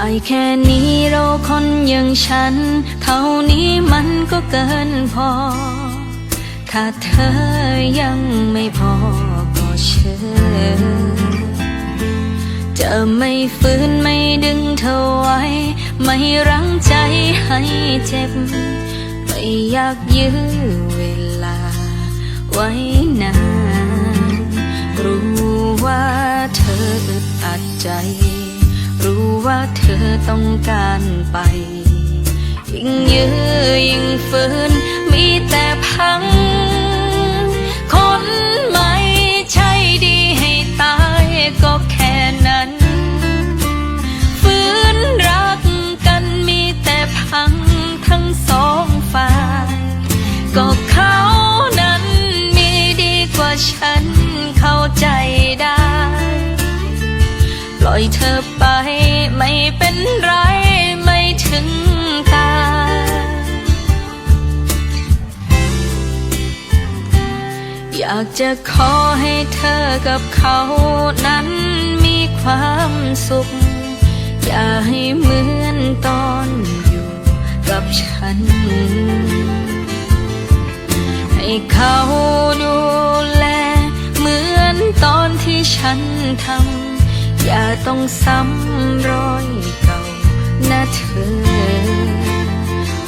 ได้แค่นี้เราคนอย่างฉัน เท่านี้มันก็เกินพอ ถ้าเธอยังไม่พอก็เชิญจะไม่ฝืนไม่ดึงเธอไว้ ไม่รั้งใจให้เจ็บ ไม่อยากยื้อเวลา ไว้นาน รู้ว่าเธออึดอัดใจ เธอต้องการไป ยิ่งยื้อยิ่งฝืนมีแต่พัง อยเธอไปไม่เป็นไรไม่ถึงตายอยากจะขอให้เธอกับเขานั้นมีความสุข อย่าให้เหมือนตอนอยู่กับฉัน ให้เขาดูแลเหมือนตอนที่ฉันทำ อย่าต้องซ้ำรอยเก่านะเธอ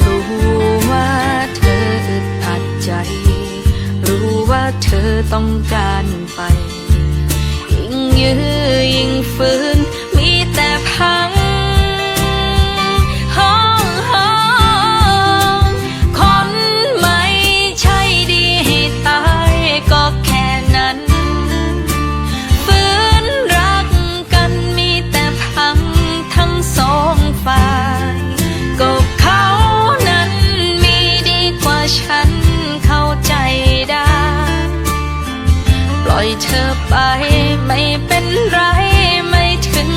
รู้ว่าเธออึดอัดใจ รู้ว่าเธอต้องการไป ยิ่งยื้อยิ่งฝืน ล่อยเธอไปไม่เป็นไรไม่ถึง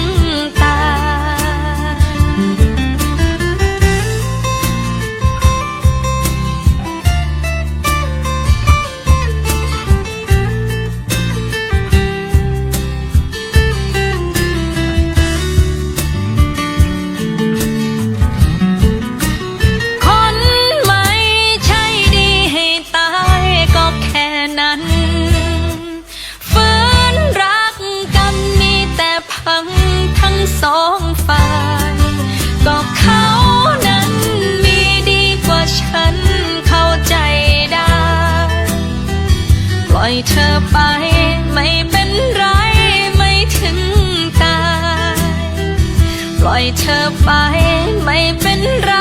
พังทั้งสองฝ่าย ก็เขานั้นมีดีกว่าฉันเข้าใจได้ ปล่อยเธอไปไม่เป็นไรไม่ถึงตาย ปล่อยเธอไปไม่เป็นไร